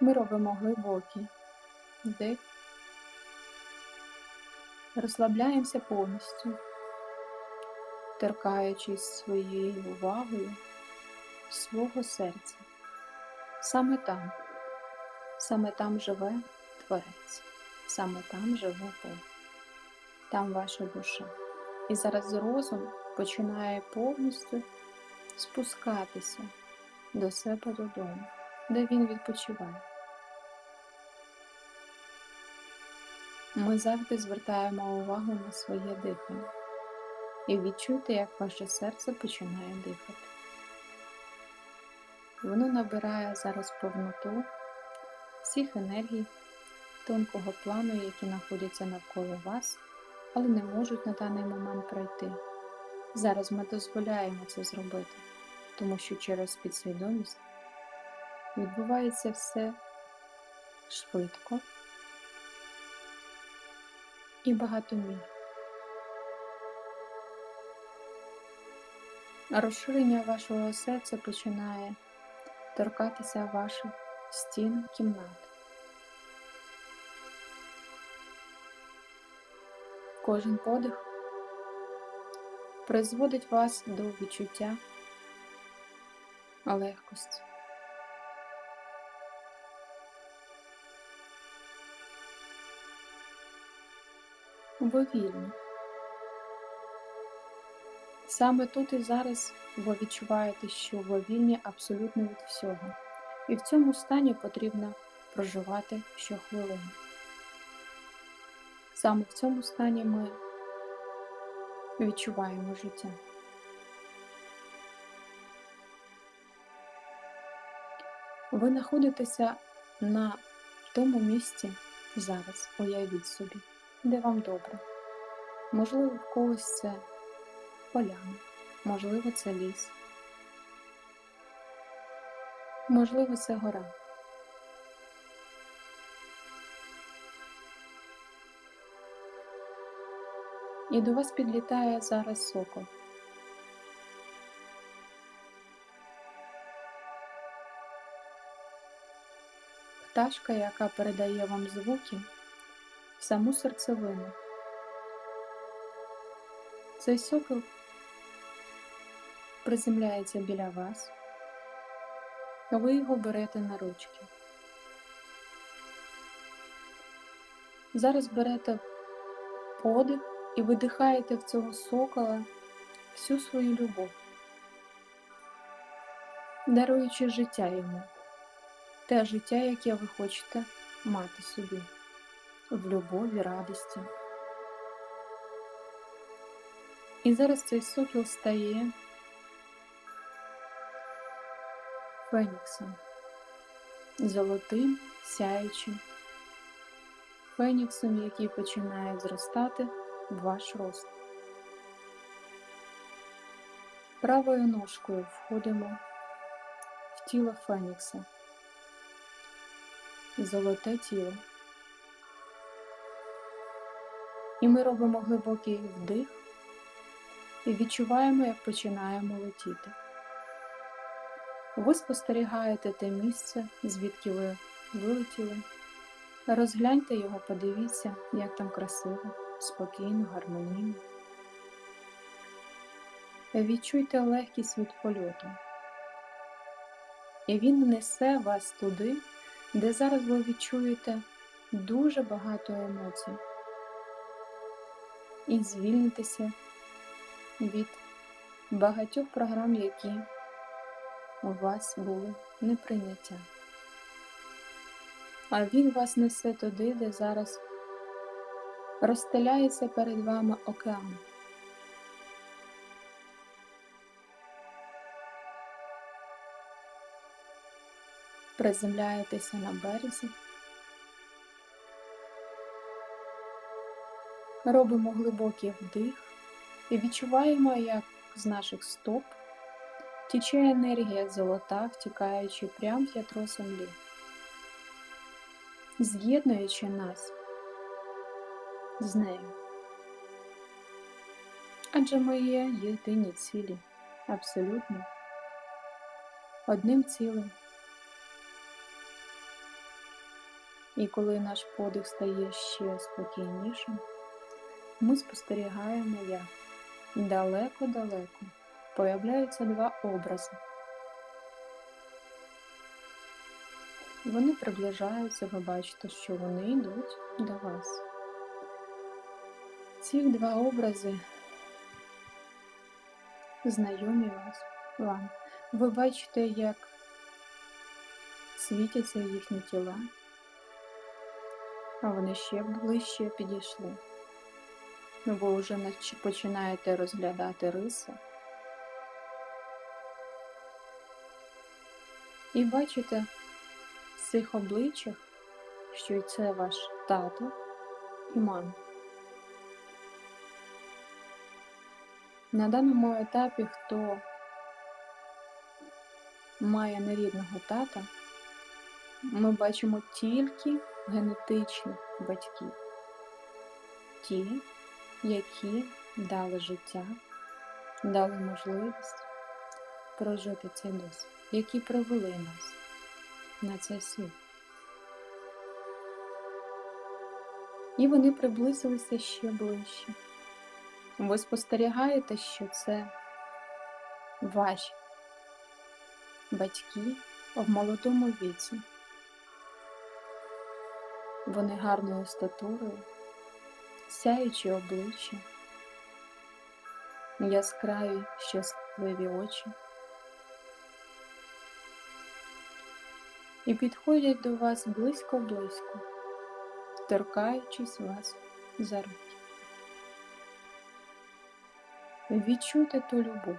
Ми робимо глибокий вдих, розслабляємося повністю, торкаючись своєю увагою свого серця. Саме там, саме там живе Творець, саме там живе Бог, там ваша душа. І зараз розум починає повністю спускатися до себе додому, де він відпочиває. Ми завжди звертаємо увагу на своє дихання і відчуйте, як ваше серце починає дихати. Воно набирає зараз повноту всіх енергій тонкого плану, які знаходяться навколо вас, але не можуть на даний момент пройти. Зараз ми дозволяємо це зробити, тому що через підсвідомість відбувається все швидко і багатомір. Розширення вашого серця починає торкатися ваших стін кімнат. Кожен подих призводить вас до відчуття легкості. Ви вільні. Саме тут і зараз ви відчуваєте, що ви вільні абсолютно від всього, і в цьому стані потрібно проживати щохвилину. Саме в цьому стані ми відчуваємо життя. Ви знаходитеся на тому місці зараз, уявіть собі, де вам добре. Можливо, в когось це поляна, можливо, це ліс, можливо, це гора. І до вас підлітає зараз сокол. Пташка, яка передає вам звуки в саму серцевину. Цей сокол приземляється біля вас, а ви його берете на ручки. Зараз берете подих і видихаєте в цього сокола всю свою любов, даруючи життя йому, те життя, яке ви хочете мати собі, в любові, радості. І зараз цей сокіл стає феніксом, золотим, сяючим, феніксом, який починає зростати в ваш рост. Правою ножкою входимо в тіло Фенікса, золоте тіло. І ми робимо глибокий вдих і відчуваємо, як починаємо летіти. Ви спостерігаєте те місце, звідки ви вилетіли. Розгляньте його, подивіться, як там красиво, спокійно, гармонійно. Відчуйте легкість від польоту. І він несе вас туди, де зараз ви відчуєте дуже багато емоцій. І звільнитеся від багатьох програм, які у вас були неприйняття. А він вас несе туди, де зараз розстеляється перед вами океан. Приземляєтеся на березі. Робимо глибокий вдих і відчуваємо, як з наших стоп тіче енергія золота, втікаючи прямо в ядро землі, з'єднуючи нас з нею. Адже ми є єдині цілі, абсолютно одним цілим. І коли наш подих стає ще спокійнішим, ми спостерігаємо, як далеко-далеко появляються два образи. Вони приближаються, ви бачите, що вони йдуть до вас. Ці два образи знайомі вас вам. Ви бачите, як світяться їхні тіла, а вони ще ближче підійшли. Ви вже починаєте розглядати риси. І бачите в цих обличчях, що й це ваш тато і мама. На даному етапі, хто має нерідного тата, ми бачимо тільки генетичних батьків, ті, які дали життя, дали можливість прожити цей досвід, які привели нас на цей світ. І вони приблизилися ще ближче. Ви спостерігаєте, що це ваші батьки в молодому віці. Вони гарною статурою, сяючі обличчя, яскраві щасливі очі. І підходять до вас близько-близько, торкаючись вас за руки. Відчуйте ту любов,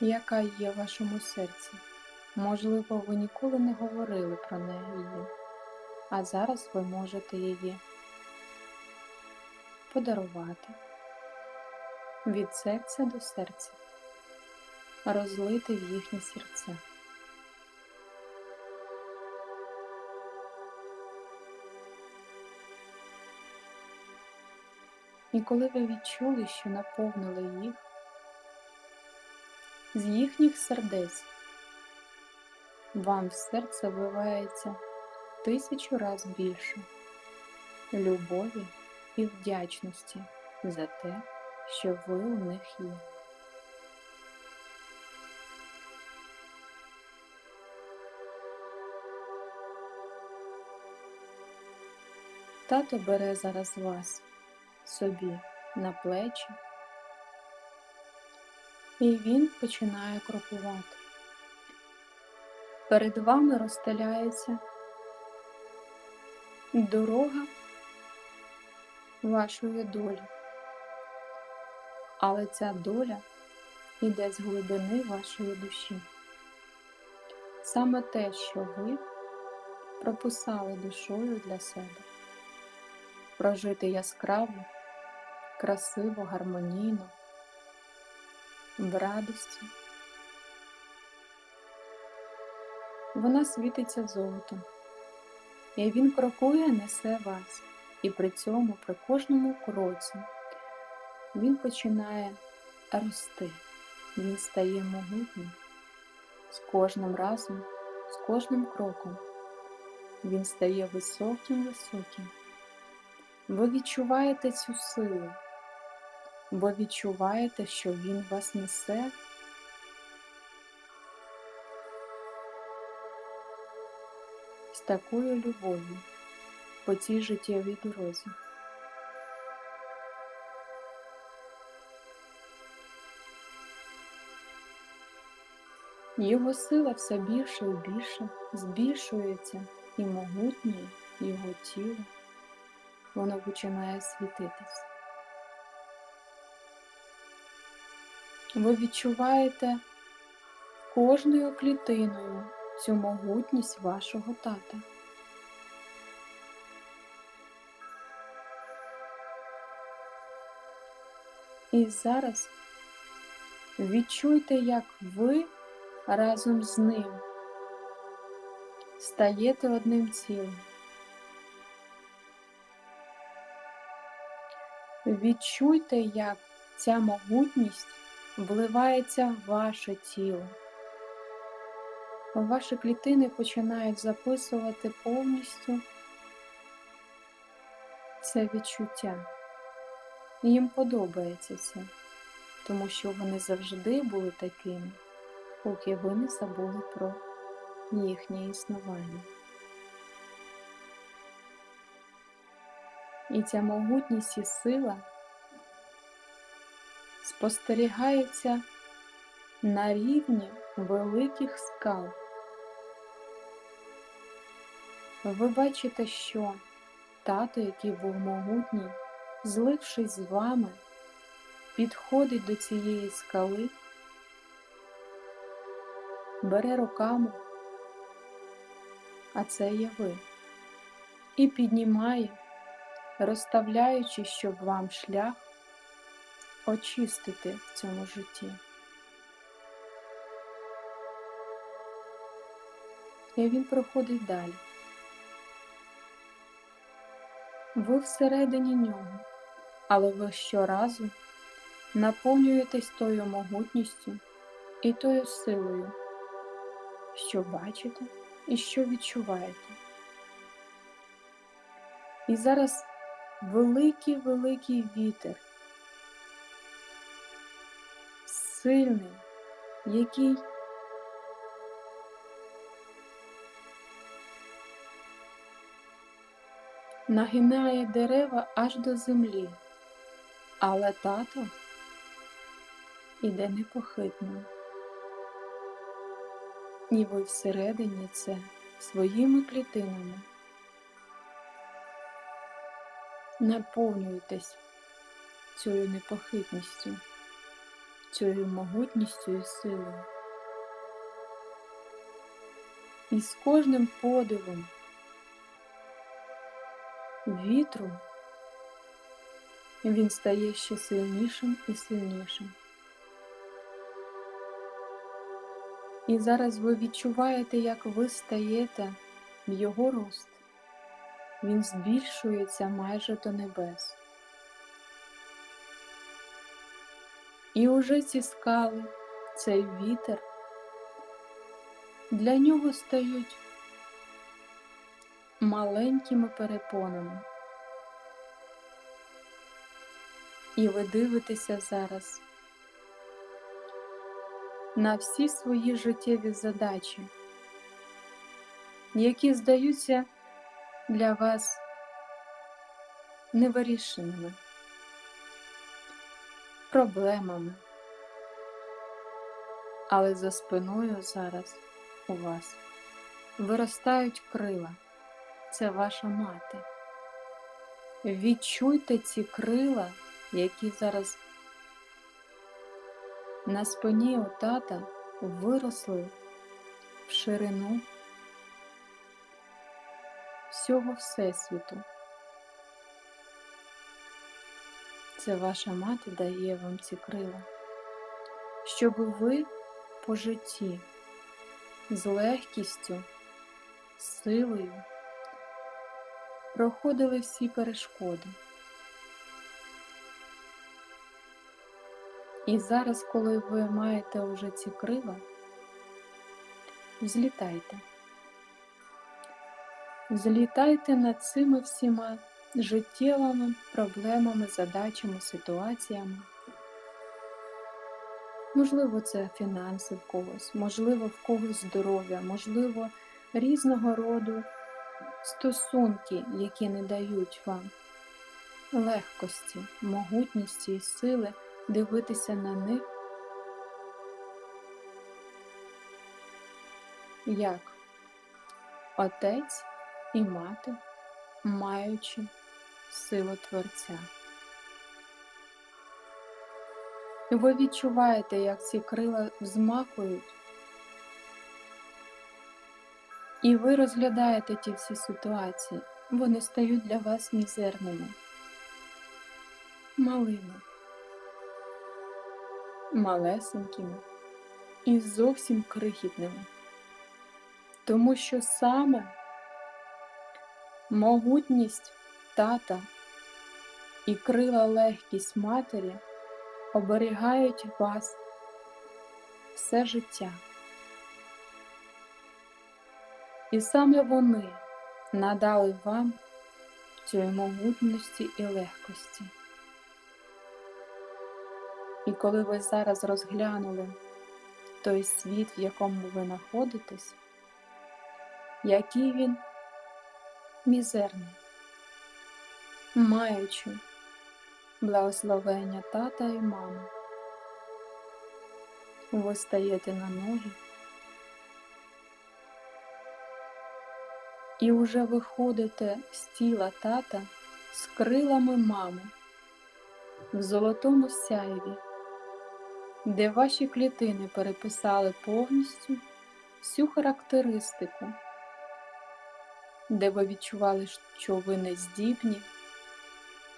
яка є в вашому серці. Можливо, ви ніколи не говорили про неї, а зараз ви можете її подарувати від серця до серця, розлити в їхні серця. І коли ви відчули, що наповнили їх, з їхніх сердець вам в серце вливається тисячу раз більше любові і вдячності за те, що ви у них є. Тато бере зараз вас собі на плечі, і він починає крокувати. Перед вами розстеляється дорога вашої долі, але ця доля йде з глибини вашої душі. Саме те, що ви прописали душою для себе, прожити яскраво, красиво, гармонійно, в радості. Вона світиться золотом, і він крокує, несе вас, і при цьому, при кожному кроці, він починає рости, він стає могутнім з кожним разом, з кожним кроком. Він стає високим, високим. Ви відчуваєте цю силу, ви відчуваєте, що він вас несе. З такою любов'ю по цій життєвій дорозі. Його сила все більше і більше збільшується і могутніє його тіло, воно починає світитись. Ви відчуваєте кожною клітиною цю могутність вашого тата. І зараз відчуйте, як ви разом з ним стаєте одним цілим. Відчуйте, як ця могутність вливається в ваше тіло. ваші клітини починають записувати повністю це відчуття. Їм подобається це, тому що вони завжди були такими, поки ви не забули про їхнє існування. І ця могутність і сила спостерігається на рівні великих скал. Ви бачите, що тато, який був могутній, злившись з вами, підходить до цієї скали, бере руками, а це є ви, і піднімає, розставляючи, щоб вам шлях очистити в цьому житті. І він проходить далі. Ви всередині нього, але ви щоразу наповнюєтесь тою могутністю і тою силою, що бачите і що відчуваєте. І зараз великий великий вітер, сильний, який нагинає дерева аж до землі, але тато іде непохитно. І ви всередині це своїми клітинами наповнюєтесь цією непохитністю, цією могутністю і силою. І з кожним подивом вітру він стає ще сильнішим і сильнішим. І зараз ви відчуваєте, як ви стаєте в його рост. Він збільшується майже до небес. І уже ці скали, цей вітер для нього стають маленькими перепонами. І ви дивитеся зараз на всі свої життєві задачі, які здаються для вас невирішеними проблемами, але за спиною зараз у вас виростають крила. Це ваша мати. Відчуйте ці крила, які зараз на спині у тата виросли в ширину всього Всесвіту. Це ваша мати дає вам ці крила, щоб ви по житті з легкістю, силою проходили всі перешкоди. І зараз, коли ви маєте вже ці крила, взлітайте. Злітайте над цими всіма життєвими проблемами, задачами, ситуаціями. Можливо, це фінанси в когось, можливо, в когось здоров'я, можливо, різного роду стосунки, які не дають вам легкості, могутності і сили дивитися на них, як отець і мати, маючи силу Творця. Ви відчуваєте, як ці крила взмахують, і ви розглядаєте ті всі ситуації, вони стають для вас мізерними, малими, малесенькими і зовсім крихітними, тому що саме могутність тата і крила легкість матері оберігають вас все життя. І саме вони надали вам цієї могутності і легкості. І коли ви зараз розглянули той світ, в якому ви знаходитесь, який він? Мізерний, маючи благословення тата і мами, ви стаєте на ноги. І вже виходите з тіла тата з крилами мами в золотому сяйві, де ваші клітини переписали повністю всю характеристику, де ви відчували, що ви не здібні,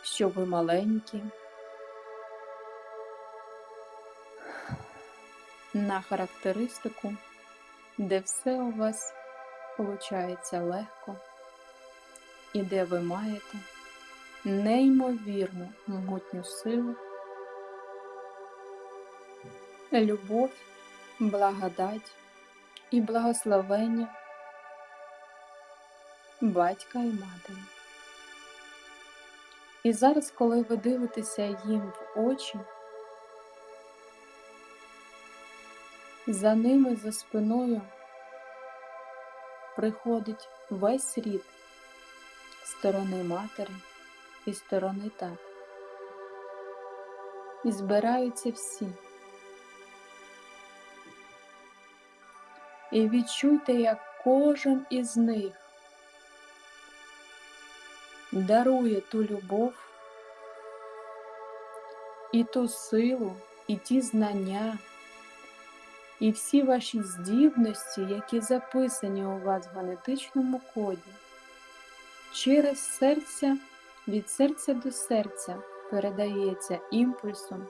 що ви маленькі. На характеристику, де все у вас получається легко і де ви маєте неймовірну могутню силу, любов, благодать і благословення батька і матері. І зараз, коли ви дивитеся їм в очі, за ними за спиною приходить весь рід сторони матері і сторони тата. І збираються всі. І відчуйте, як кожен із них дарує ту любов і ту силу, і ті знання, і всі ваші здібності, які записані у вас в генетичному коді, через серця від серця до серця передається імпульсом,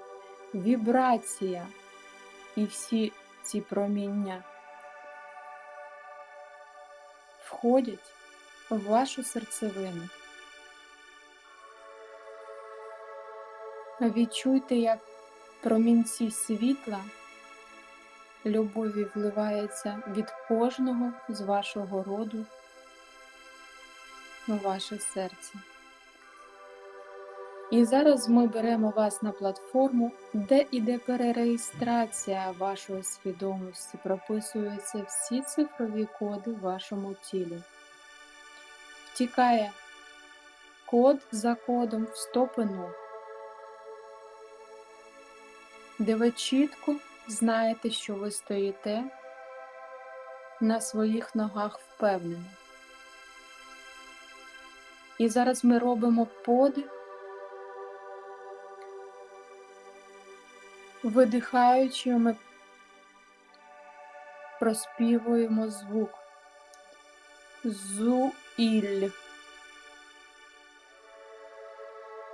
вібрація і всі ці проміння входять в вашу серцевину. Відчуйте, як промінці світла любові вливається від кожного з вашого роду у ваше серце. І зараз ми беремо вас на платформу, де іде перереєстрація вашої свідомості, прописуються всі цифрові коди в вашому тілі. Втікає код за кодом в стопину, де ви чітко знаєте, що ви стоїте на своїх ногах впевнено. І зараз ми робимо подих, видихаючи, ми проспівуємо звук. Зуіль.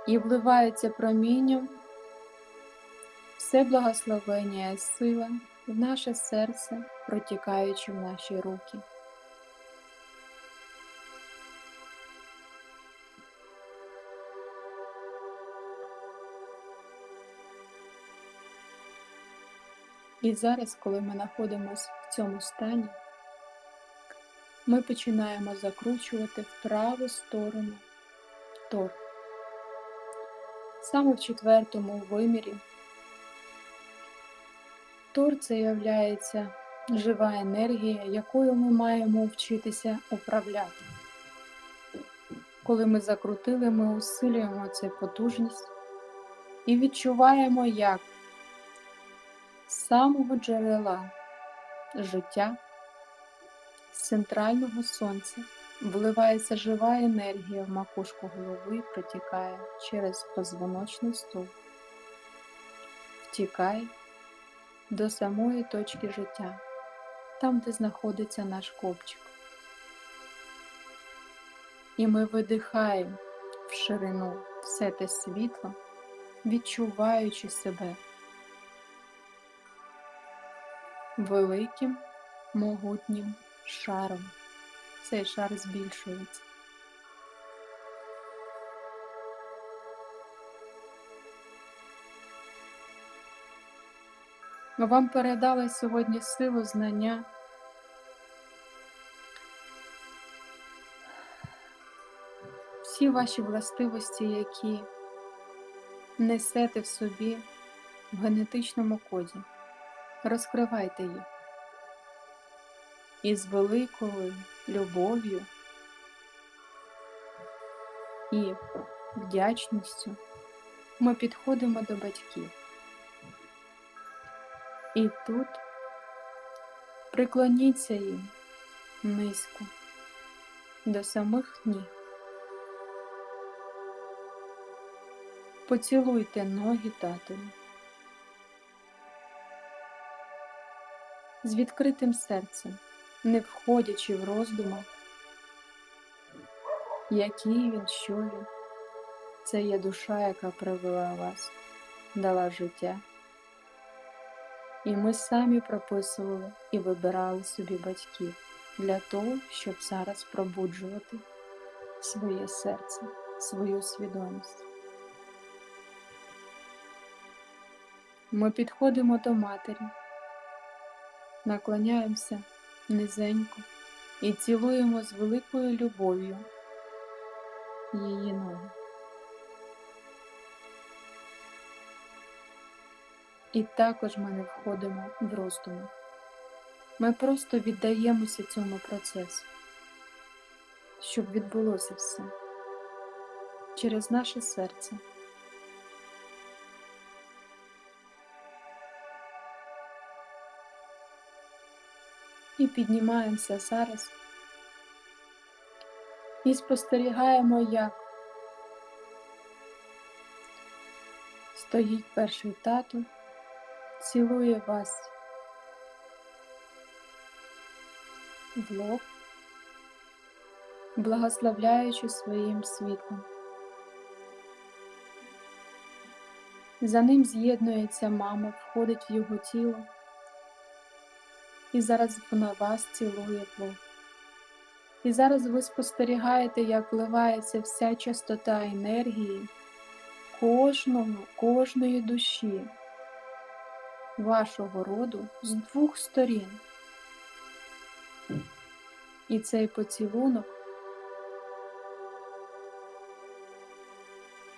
І вливається промінням все благословення і сила в наше серце, протікаючи в наші руки. І зараз, коли ми знаходимося в цьому стані, ми починаємо закручувати в праву сторону тор. Саме в четвертому вимірі Тор це являється жива енергія, якою ми маємо вчитися управляти. Коли ми закрутили, ми усилюємо цю потужність і відчуваємо, як самого джерела життя, з центрального сонця вливається жива енергія в макушку голови, протікає через позвоночний стовп, втікає до самої точки життя, там, де знаходиться наш копчик. І ми видихаємо в ширину все те світло, відчуваючи себе великим могутнім шаром. Цей шар збільшується. Вам передали сьогодні силу знання. Всі ваші властивості, які несете в собі в генетичному коді. Розкривайте їх. І з великою любов'ю і вдячністю ми підходимо до батьків. І тут приклоніться їм низько до самих ніг. Поцілуйте ноги татові. З відкритим серцем, не входячи в роздуми, який він, що він. Це є душа, яка привела вас, дала життя. І ми самі прописували і вибирали собі батьків для того, щоб зараз пробуджувати своє серце, свою свідомість. Ми підходимо до матері, наклоняємося низенько і цілуємо з великою любов'ю її ноги. І також ми не входимо в роздуми. Ми просто віддаємося цьому процесу, щоб відбулося все через наше серце. І піднімаємося зараз і спостерігаємо, як стоїть перший тато, цілує вас в лоб, благословляючи своїм світлом. За ним з'єднується мама, входить в його тіло, і зараз вона вас цілує лоб. І зараз ви спостерігаєте, як вливається вся частота енергії кожного, кожної душі вашого роду з двох сторін. І цей поцілунок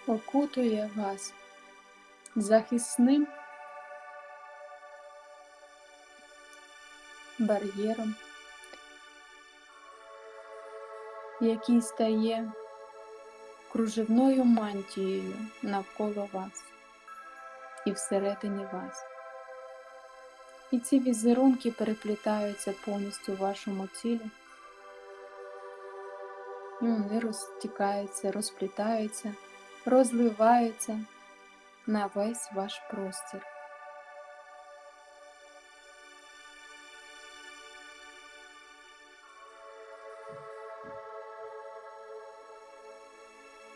окутує вас захисним бар'єром, який стає кружевною мантією навколо вас і всередині вас. І ці візерунки переплітаються повністю в вашому тілі. І вони розтікаються, розплітаються, розливаються на весь ваш простір.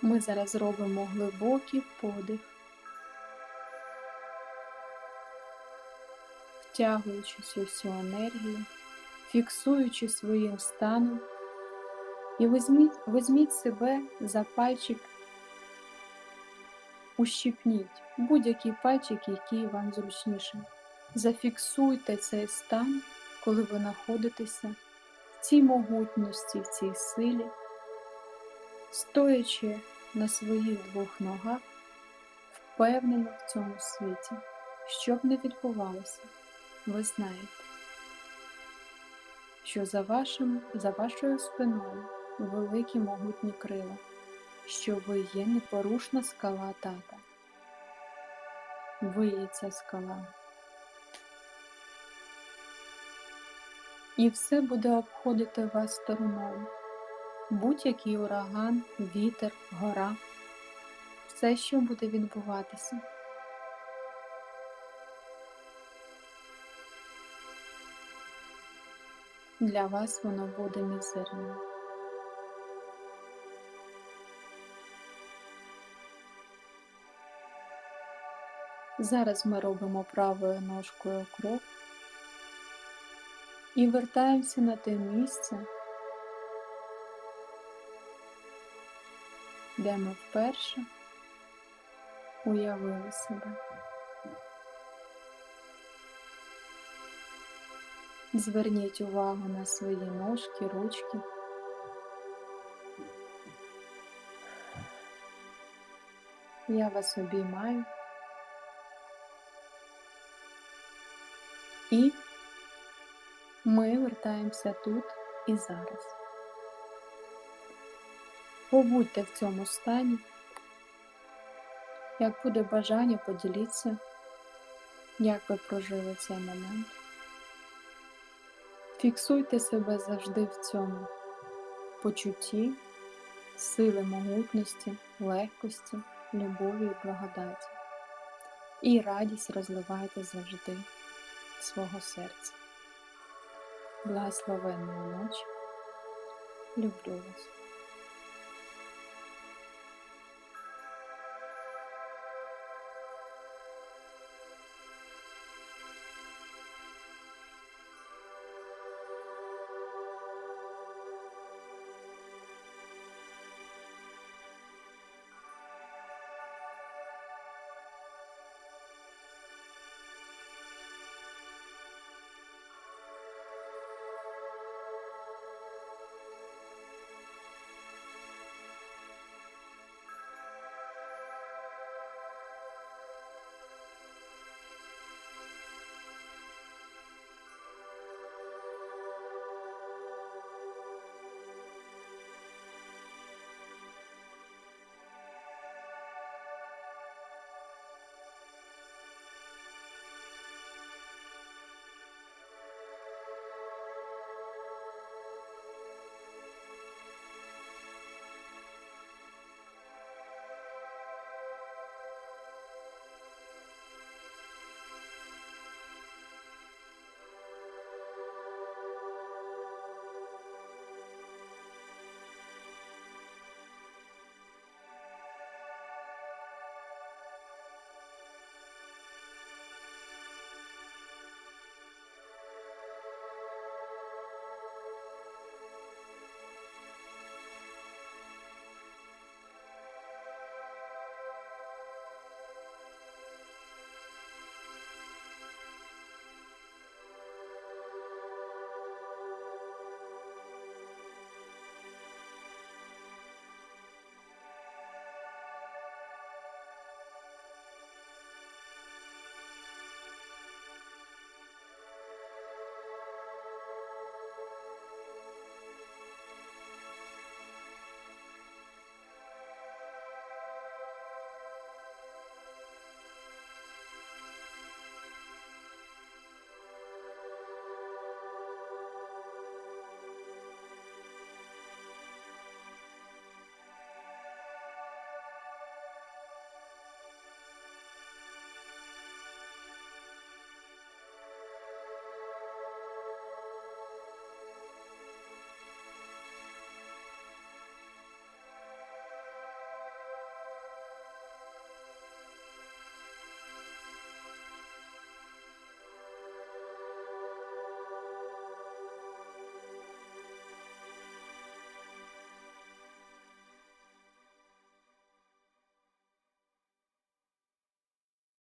Ми зараз робимо глибокий подих, втягуючи всю енергію, фіксуючи своїм станом, і візьміть, візьміть себе за пальчик, ущипніть будь-який пальчик, який вам зручніше. Зафіксуйте цей стан, коли ви знаходитеся в цій могутності, в цій силі стоячи на своїх двох ногах, впевнено в цьому світі, що б не відбувалося, ви знаєте, що за, вашим, за вашою спиною великі могутні крила, що ви є непорушна скала тата. Ви є ця скала. І все буде обходити вас стороною будь-який ураган, вітер, гора, все, що буде відбуватися. Для вас воно буде мізерним. Зараз ми робимо правою ножкою крок і вертаємося на те місце. Де ми вперше уявили себе. Зверніть увагу на свої ножки, ручки. Я вас обіймаю. І ми вертаємося тут і зараз. Побудьте в цьому стані. Як буде бажання, поділіться, як ви прожили цей момент. Фіксуйте себе завжди в цьому почутті, сили могутності, легкості, любові і благодаті. І радість розливайте завжди свого серця. Благословенної ночі. Люблю вас.